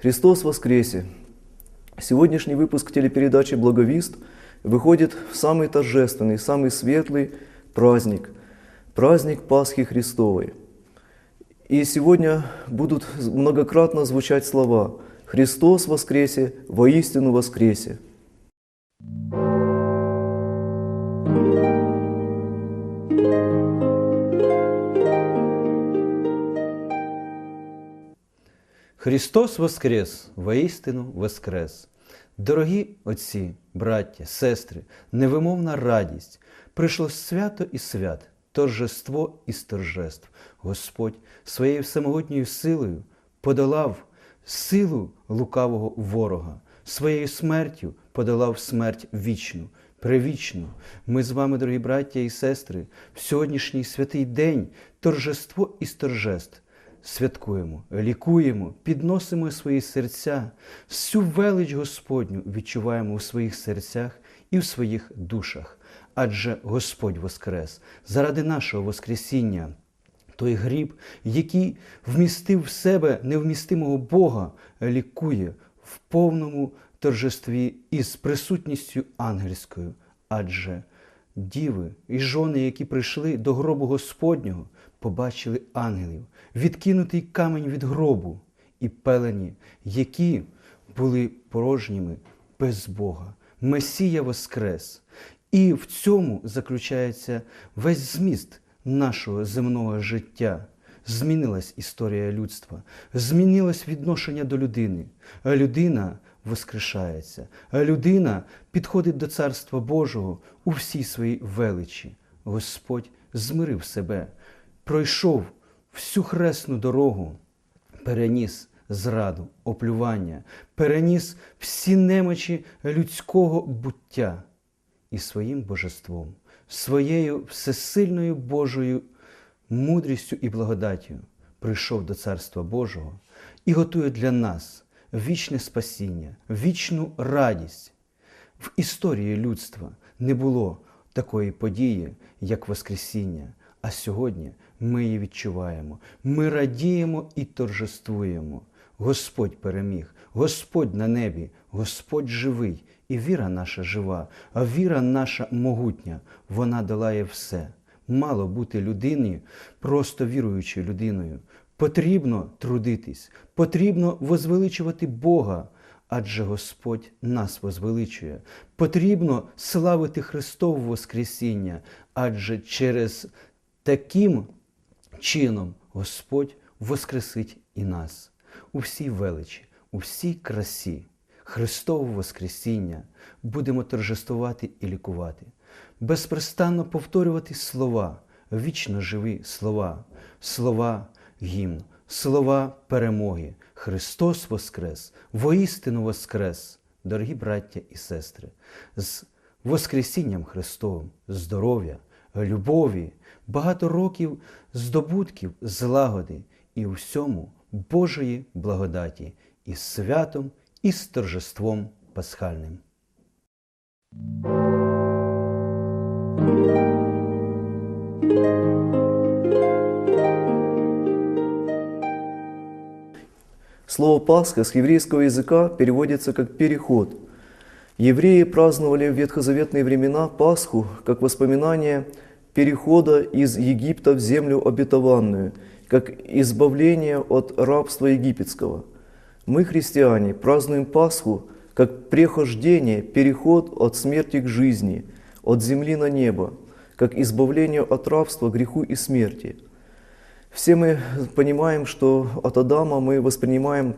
Христос воскресе! Сегодняшний выпуск телепередачи «Благовест» выходит в самый торжественный, самый светлый праздник, праздник Пасхи Христовой. И сегодня будут многократно звучать слова «Христос воскресе! Воистину воскресе!» Христос Воскрес, воістину Воскрес. Дорогі отці, браття, сестри, невимовна радість, прийшло свято і свят, торжество із торжеств. Господь своєю всемогутньою силою подолав силу лукавого ворога, своєю смертю подолав смерть вічну, превічну. Ми з вами, дорогі браття і сестри, в сьогоднішній святий день торжество із торжеств святкуємо, лікуємо, підносимо свої серця, всю велич Господню відчуваємо у своїх серцях і в своїх душах. Адже Господь Воскрес заради нашого Воскресіння. Той гріб, який вмістив в себе невмістимого Бога, лікує в повному торжестві із присутністю ангельською. Адже діви і жони, які прийшли до гробу Господнього, побачили ангелів, відкинутий камінь від гробу і пелені, які були порожніми без Бога. Месія Воскрес. І в цьому заключається весь зміст нашого земного життя. Змінилась історія людства, змінилось відношення до людини. Людина воскрешається, людина підходить до Царства Божого у всій своїй величі. Господь змирив себе, пройшов всю хресну дорогу, переніс зраду, оплювання, переніс всі немочі людського буття і своїм божеством, своєю всесильною Божою мудрістю і благодаттю прийшов до Царства Божого і готує для нас вічне спасіння, вічну радість. В історії людства не було такої події, як Воскресіння. А сьогодні ми її відчуваємо. Ми радіємо і торжествуємо. Господь переміг, Господь на небі, Господь живий, і віра наша жива, а віра наша могутня, вона долає все. Мало бути людині, просто віруючою людиною. Потрібно трудитись, потрібно возвеличувати Бога, адже Господь нас возвеличує. Потрібно славити Христове Воскресіння, адже через таким чином Господь воскресить і нас у всій величі, у всій красі. Христове Воскресіння будемо торжествувати і лікувати, безпрестанно повторювати слова, вічно живі слова, слова гімн, слова перемоги. Христос Воскрес, воістину Воскрес, дорогі браття і сестри, з Воскресінням Христовим, здоров'я, любові, багато років здобутків, злагоди і у всьому Божої благодаті, із святом, і з торжеством пасхальним. Слово «Пасха» с еврейского языка переводится как «переход». Евреи праздновали в ветхозаветные времена Пасху как воспоминание перехода из Египта в землю обетованную, как избавление от рабства египетского. Мы, христиане, празднуем Пасху как прехождение, переход от смерти к жизни, от земли на небо, как избавление от рабства, греху и смерти. Все мы понимаем, что от Адама мы воспринимаем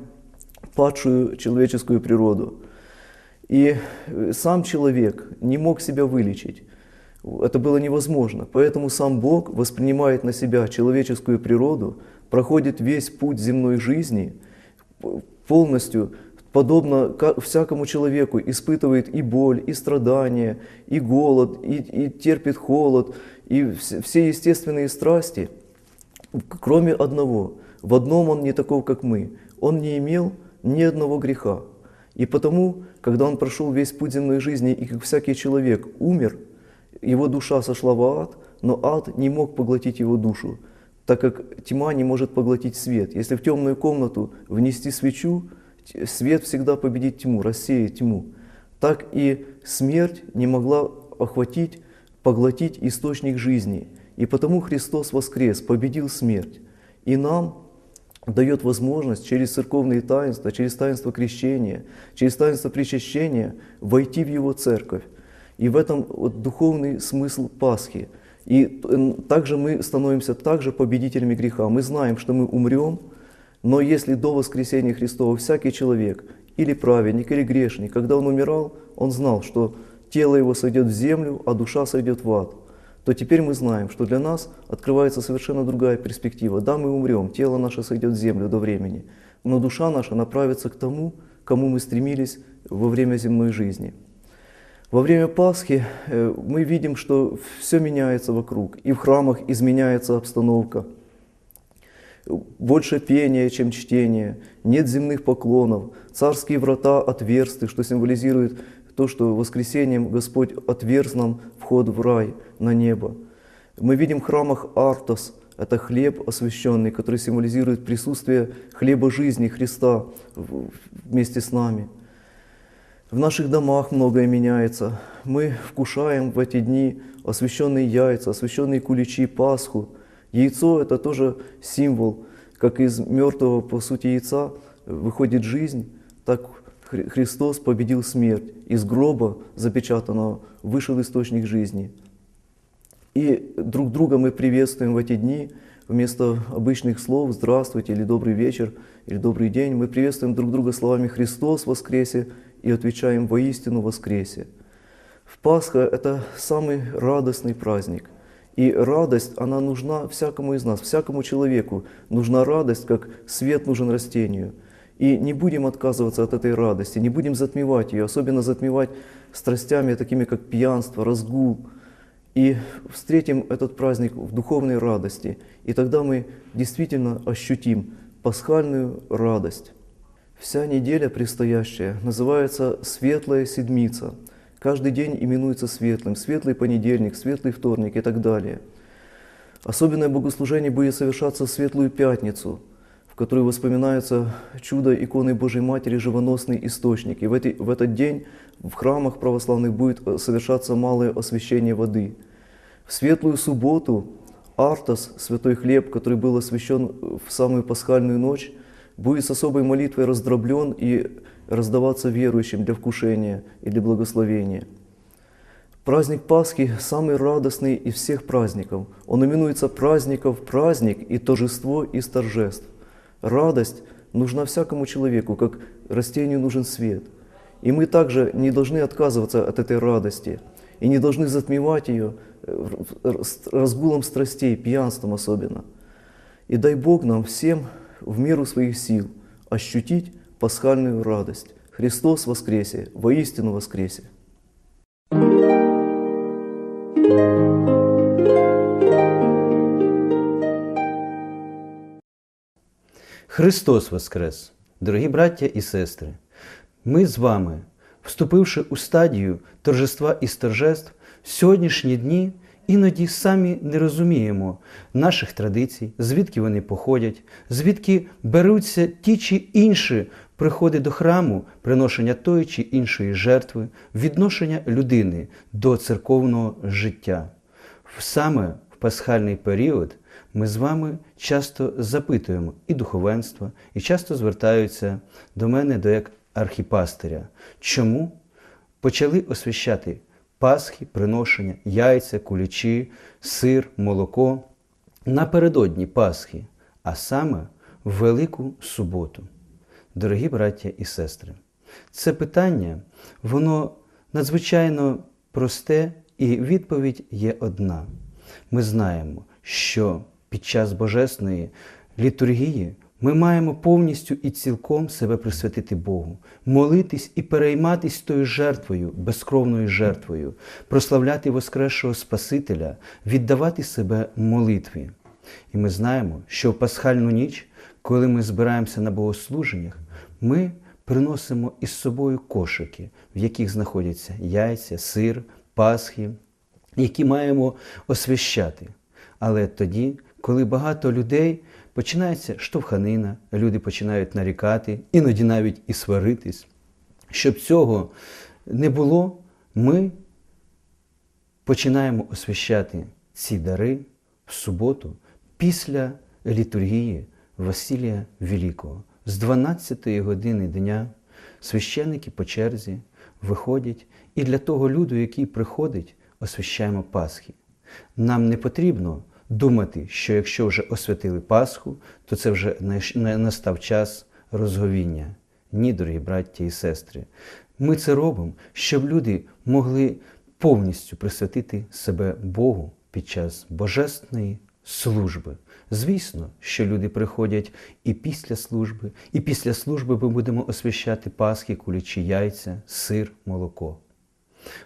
падшую человеческую природу. И сам человек не мог себя вылечить. Это было невозможно. Поэтому сам Бог воспринимает на себя человеческую природу, проходит весь путь земной жизни, полностью, подобно всякому человеку, испытывает и боль, и страдания, и голод, и, и терпит холод, и все естественные страсти, кроме одного. В одном он не таков, как мы. Он не имел ни одного греха. И потому, когда он прошел весь путь земной жизни и как всякий человек умер – его душа сошла в ад, но ад не мог поглотить его душу, так как тьма не может поглотить свет. Если в темную комнату внести свечу, свет всегда победит тьму, рассеет тьму. Так и смерть не могла охватить, поглотить источник жизни. И потому Христос воскрес, победил смерть. И нам дает возможность через церковные таинства, через таинство крещения, через таинство причащения войти в Его церковь. И в этом вот духовный смысл Пасхи. И также мы становимся также победителями греха. Мы знаем, что мы умрем, но если до воскресения Христова всякий человек, или праведник, или грешник, когда он умирал, он знал, что тело его сойдет в землю, а душа сойдет в ад, то теперь мы знаем, что для нас открывается совершенно другая перспектива. Да, мы умрем, тело наше сойдет в землю до времени, но душа наша направится к тому, кому мы стремились во время земной жизни. Во время Пасхи э, мы видим, что все меняется вокруг, и в храмах изменяется обстановка. Больше пения, чем чтения, нет земных поклонов, царские врата отверсты, что символизирует то, что воскресением Господь отверз нам вход в рай, на небо. Мы видим в храмах Артос, это хлеб освященный, который символизирует присутствие хлеба жизни Христа вместе с нами. В наших домах многое меняется. Мы вкушаем в эти дни освященные яйца, освященные куличи, Пасху. Яйцо – это тоже символ, как из мертвого, по сути, яйца выходит жизнь, так Христос победил смерть. Из гроба запечатанного вышел источник жизни. И друг друга мы приветствуем в эти дни. Вместо обычных слов «здравствуйте» или «добрый вечер» или «добрый день» мы приветствуем друг друга словами «Христос воскресе» и отвечаем «воистину воскресе». В Пасха – это самый радостный праздник. И радость, она нужна всякому из нас, всякому человеку. Нужна радость, как свет нужен растению. И не будем отказываться от этой радости, не будем затмевать ее, особенно затмевать страстями, такими как пьянство, разгул. И встретим этот праздник в духовной радости. И тогда мы действительно ощутим пасхальную радость. Вся неделя предстоящая называется «Светлая Седмица». Каждый день именуется светлым, светлый понедельник, светлый вторник и так далее. Особенное богослужение будет совершаться в Светлую Пятницу, которой воспоминается чудо иконы Божьей Матери «Живоносный источник». И в, эти- в этот день в храмах православных будет э, совершаться малое освящение воды. В Светлую Субботу Артас, святой хлеб, который был освящен в самую пасхальную ночь, будет с особой молитвой раздроблен и раздаваться верующим для вкушения и для благословения. Праздник Пасхи самый радостный из всех праздников. Он именуется праздников праздник и торжество из торжеств. Радость нужна всякому человеку, как растению нужен свет. И мы также не должны отказываться от этой радости и не должны затмевать ее э, разгулом страстей, пьянством особенно. И дай Бог нам всем в меру своих сил ощутить пасхальную радость. Христос воскресе, воистину воскресе. Христос Воскрес! Дорогі браття і сестри! Ми з вами, вступивши у стадію торжества і торжеств, в сьогоднішні дні іноді самі не розуміємо наших традицій, звідки вони походять, звідки беруться ті чи інші приходи до храму, приношення тої чи іншої жертви, відношення людини до церковного життя. Саме в пасхальний період ми з вами часто запитуємо і духовенство, і часто звертаються до мене до як архіпастиря. Чому почали освящати Пасхи, приношення, яйця, кулічі, сир, молоко напередодні Пасхи, а саме в Велику суботу? Дорогі браття і сестри, це питання, воно надзвичайно просте, і відповідь є одна. Ми знаємо, що під час Божесної літургії ми маємо повністю і цілком себе присвятити Богу, молитись і перейматись тою жертвою, безкровною жертвою, прославляти Воскресшого Спасителя, віддавати себе молитві. І ми знаємо, що в пасхальну ніч, коли ми збираємося на богослуженнях, ми приносимо із собою кошики, в яких знаходяться яйця, сир, пасхи, які маємо освящати. Але тоді, коли багато людей починається штовханина, люди починають нарікати, іноді навіть і сваритись. Щоб цього не було, ми починаємо освящати ці дари в суботу після літургії Василія Великого. З 12-ї години дня священники по черзі виходять, і для того люду, який приходить, освящаємо Пасхи. Нам не потрібно думати, що якщо вже освятили Пасху, то це вже настав час розговіння. Ні, дорогі браття і сестри. Ми це робимо, щоб люди могли повністю присвятити себе Богу під час божественної служби. Звісно, що люди приходять і після служби, і після служби ми будемо освящати Пасхи, кулічі яйця, сир, молоко.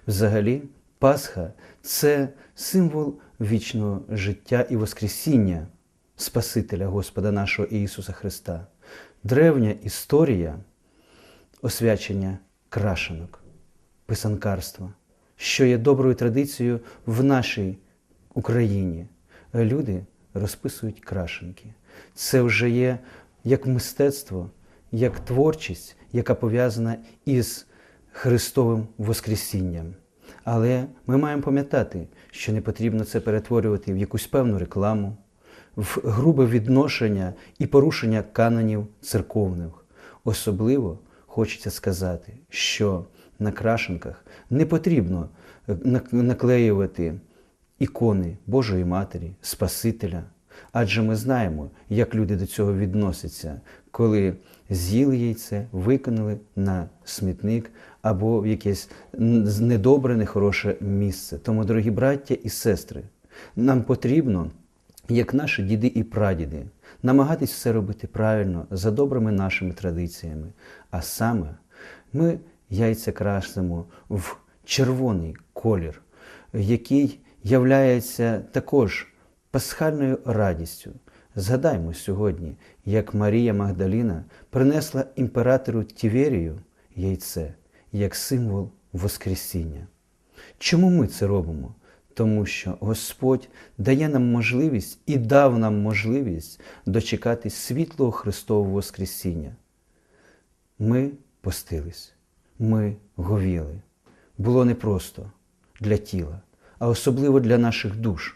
Взагалі, Пасха це символ вічного життя і Воскресіння Спасителя Господа нашого Ісуса Христа, древня історія освячення крашенок, писанкарства, що є доброю традицією в нашій Україні. Люди розписують крашенки. Це вже є як мистецтво, як творчість, яка пов'язана із Христовим Воскресінням. Але ми маємо пам'ятати, що не потрібно це перетворювати в якусь певну рекламу, в грубе відношення і порушення канонів церковних. Особливо хочеться сказати, що на крашенках не потрібно е, наклеювати ікони Божої Матері, Спасителя. Адже ми знаємо, як люди до цього відносяться, коли з'їли яйце, виконали на смітник або в якесь недобре, нехороше місце. Тому, дорогі браття і сестри, нам потрібно, як наші діди і прадіди, намагатись все робити правильно за добрими нашими традиціями. А саме ми яйця красимо в червоний колір, який являється також пасхальною радістю. Згадаймо сьогодні, як Марія Магдаліна принесла імператору Тіверію яйце як символ Воскресіння. Чому ми це робимо? Тому що Господь дає нам можливість і дав нам можливість дочекати світлого Христового Воскресіння. Ми постились, ми говіли. Було непросто для тіла, а особливо для наших душ.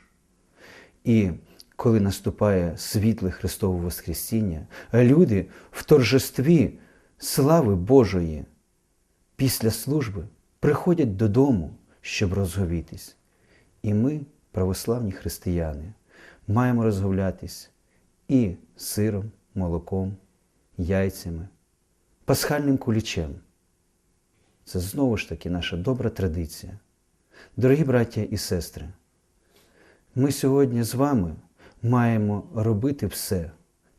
І коли наступає світле Христове Воскресіння, люди в торжестві слави Божої після служби приходять додому, щоб розговітись. І ми, православні християни, маємо розговлятись і сиром, молоком, яйцями, пасхальним кулічем. Це знову ж таки наша добра традиція. Дорогі браття і сестри, ми сьогодні з вами маємо робити все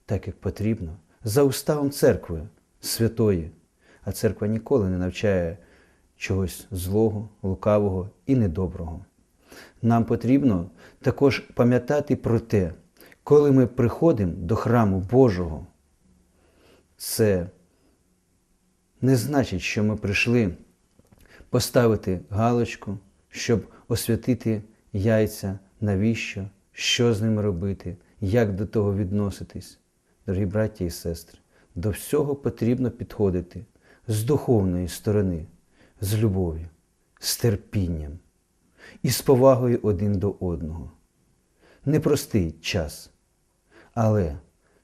так, як потрібно, за уставом церкви святої, а церква ніколи не навчає чогось злого, лукавого і недоброго. Нам потрібно також пам'ятати про те, коли ми приходимо до храму Божого, це не значить, що ми прийшли поставити галочку, щоб освятити яйця, навіщо, що з ними робити, як до того відноситись. Дорогі браті і сестри, до всього потрібно підходити з духовної сторони, з любов'ю, з терпінням і з повагою один до одного. Непростий час. Але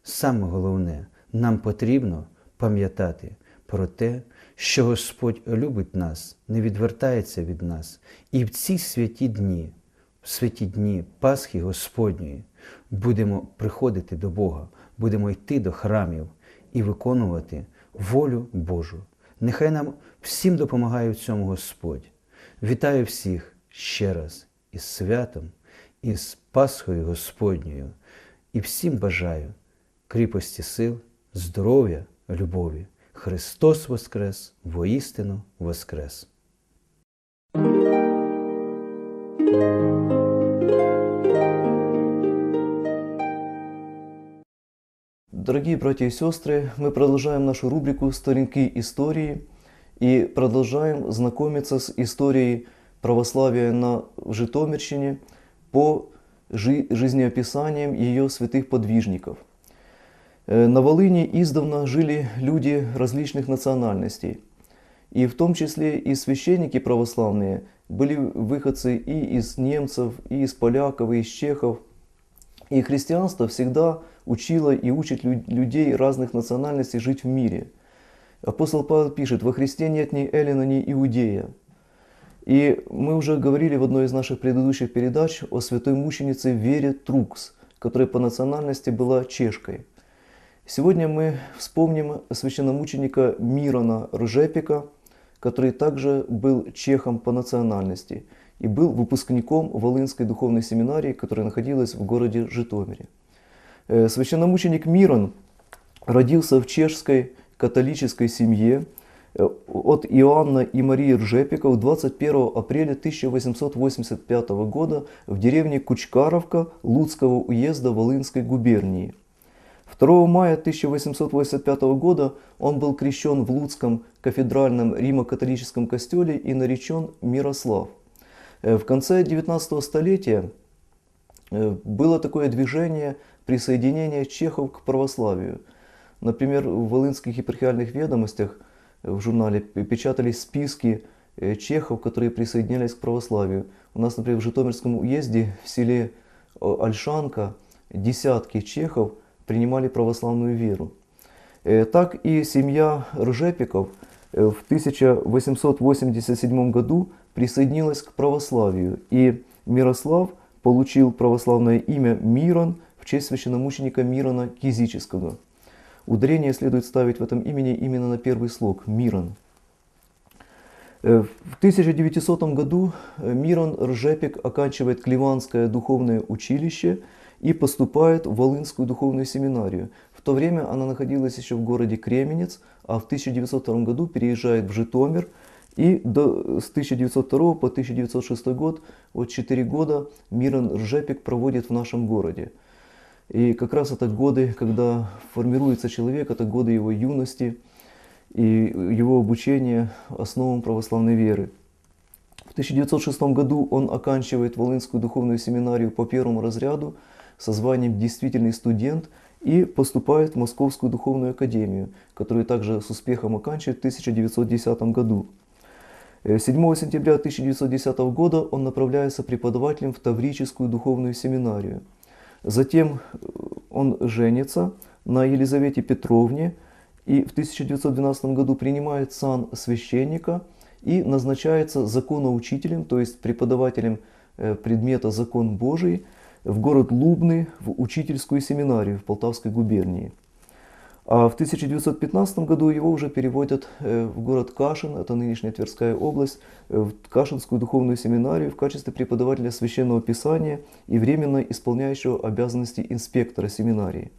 саме головне, нам потрібно пам'ятати про те, що Господь любить нас, не відвертається від нас. І в ці святі дні, в святі дні Пасхи Господньої, будемо приходити до Бога, будемо йти до храмів і виконувати волю Божу. Нехай нам всім допомагає в цьому Господь. Вітаю всіх ще раз із святом, із Пасхою Господньою і всім бажаю кріпості сил, здоров'я, любові. Христос Воскрес, воістину Воскрес! Дорогие братья и сестры, мы продолжаем нашу рубрику «Сторінки истории» и продолжаем знакомиться с историей православия на Житомирщине по жи- жизнеописаниям ее святых подвижников. На Волыни издавна жили люди различных национальностей. И в том числе и священники православные были выходцы и из немцев, и из поляков, и из чехов. И христианство всегда учило и учит лю- людей разных национальностей жить в мире. Апостол Павел пишет, «Во Христе нет ни Эллина, ни Иудея». И мы уже говорили в одной из наших предыдущих передач о святой мученице Вере Трукс, которая по национальности была чешкой. Сегодня мы вспомним священномученика Мирона Ржепика, который также был чехом по национальности и был выпускником Волынской духовной семинарии, которая находилась в городе Житомире. Э, Священномученик Мирон родился в чешской католической семье э, от Иоанна и Марии Ржепиков 21 апреля 1885 года в деревне Кучкаровка Луцкого уезда Волынской губернии. 2 мая 1885 года он был крещен в Луцком кафедральном римо-католическом костеле и наречен Мирослав. Э, В конце 19 столетия э, было такое движение присоединения чехов к православию. Например, в Волынских епархиальных ведомостях э, в журнале печатались списки чехов, которые присоединялись к православию. У нас, например, в Житомирском уезде в селе Альшанка десятки чехов принимали православную веру. Так и семья Ржепиков в 1887 году присоединилась к православию, и Мирослав получил православное имя Мирон в честь священномученика Мирона Кизического. Ударение следует ставить в этом имени именно на первый слог – Мирон. Э, В 1900 году э, Мирон Ржепик оканчивает Клеванское духовное училище и поступает в Волынскую духовную семинарию. В то время она находилась еще в городе Кременец, а в 1902 году переезжает в Житомир. И до, с 1902 по 1906 год, вот 4 года, Мирон Ржепик проводит в нашем городе. И как раз это годы, когда формируется человек, это годы его юности и его обучения основам православной веры. В 1906 году он оканчивает Волынскую духовную семинарию по первому разряду со званием «действительный студент» и поступает в Московскую духовную академию, которую также с успехом оканчивает в 1910 году. Э, 7 сентября 1910 года он направляется преподавателем в Таврическую духовную семинарию. Затем э, он женится на Елизавете Петровне и в 1912 году принимает сан священника и назначается законоучителем, то есть преподавателем э, предмета «Закон Божий» в город Лубны, в учительскую семинарию в Полтавской губернии. А в 1915 году его уже переводят э, в город Кашин, это нынешняя Тверская область, э, в Кашинскую духовную семинарию в качестве преподавателя священного писания и временно исполняющего обязанности инспектора семинарии.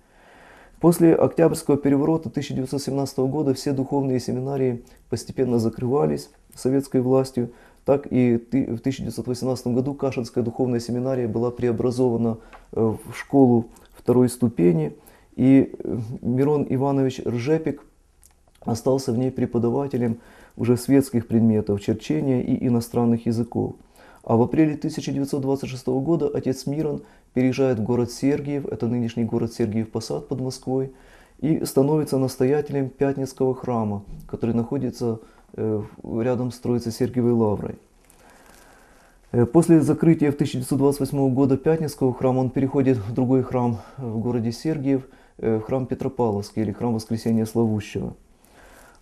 После Октябрьского переворота 1917 года все духовные семинарии постепенно закрывались советской властью. Так и в 1918 году Кашинская духовная семинария была преобразована э, в школу второй ступени, и э, Мирон Иванович Ржепик остался в ней преподавателем уже светских предметов, черчения и иностранных языков. А в апреле 1926 года отец Мирон переезжает в город Сергиев, это нынешний город Сергиев Посад под Москвой, и становится настоятелем Пятницкого храма, который находится э, рядом с Троицей Сергиевой Лаврой. Э, После закрытия в 1928 года Пятницкого храма он переходит в другой храм в городе Сергиев, в храм Петропавловский или храм Воскресения Славущего.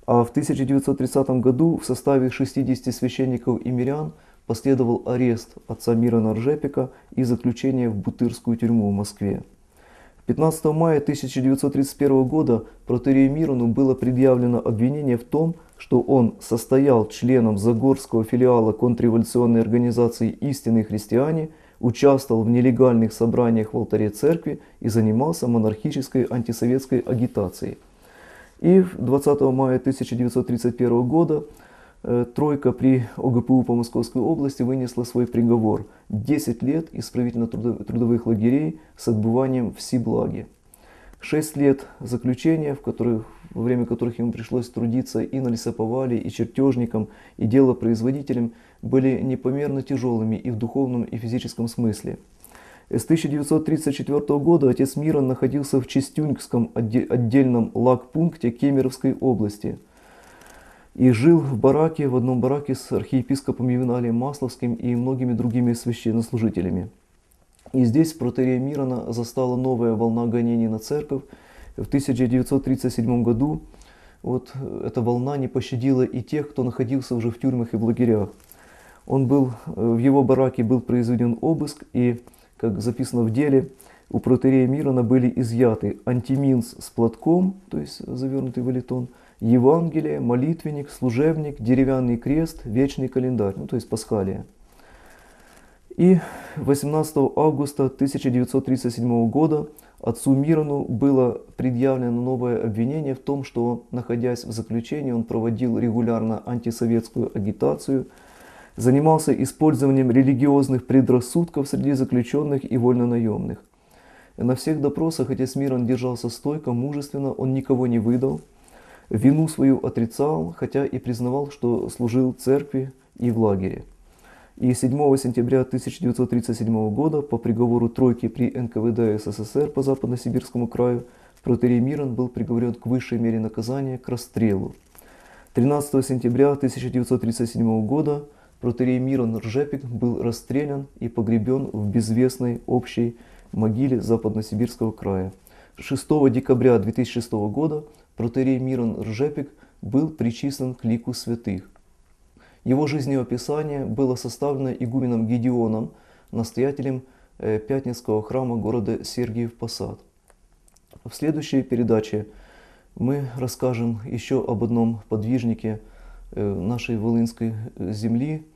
А в 1930 году в составе 60 священников и мирян последовал арест отца Мирона Ржепика и заключение в Бутырскую тюрьму в Москве. 15 мая 1931 года протерею Мирону было предъявлено обвинение в том, что он состоял членом Загорского филиала контрреволюционной организации «Истинные христиане», участвовал в нелегальных собраниях в алтаре церкви и занимался монархической антисоветской агитацией. И 20 мая 1931 года э, тройка при ОГПУ по Московской области вынесла свой приговор – 10 лет исправительно-трудовых лагерей с отбыванием в Сиблаге. Шесть лет заключения, в которых, во время которых ему пришлось трудиться и на лесоповале, и чертежником, и делопроизводителем, были непомерно тяжелыми и в духовном, и физическом смысле. С 1934 года отец Мирон находился в Чистюнькском отде- отдельном лагпункте Кемеровской области и жил в бараке, в одном бараке с архиепископом Ювеналием Масловским и многими другими священнослужителями. И здесь протерея Мирона застала новая волна гонений на церковь. В 1937 году вот эта волна не пощадила и тех, кто находился уже в тюрьмах и в лагерях. Он был, э, в его бараке был произведен обыск, и, как записано в деле, у протерея Мирона были изъяты антиминс с платком, то есть завернутый валитон, Евангелие, молитвенник, служебник, деревянный крест, вечный календарь, ну то есть пасхалия. И 18 августа 1937 года отцу Мирону было предъявлено новое обвинение в том, что, находясь в заключении, он проводил регулярно антисоветскую агитацию, занимался использованием религиозных предрассудков среди заключенных и вольнонаемных. На всех допросах отец Мирон держался стойко, мужественно, он никого не выдал, вину свою отрицал, хотя и признавал, что служил церкви и в лагере. И 7 сентября 1937 года по приговору тройки при НКВД СССР по Западно-Сибирскому краю протерей Мирон был приговорен к высшей мере наказания к расстрелу. 13 сентября 1937 года протерей Мирон Ржепик был расстрелян и погребен в безвестной общей могиле Западно-Сибирского края. 6 декабря 2006 года протерей Мирон Ржепик был причислен к лику святых. Его жизнеописание было составлено игуменом Гедеоном, настоятелем э, Пятницкого храма города Сергиев Посад. В следующей передаче мы расскажем еще об одном подвижнике э, нашей Волынской земли, э,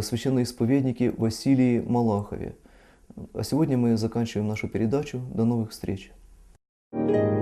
священноисповеднике Василии Малахове. А сегодня мы заканчиваем нашу передачу. До новых встреч! thank you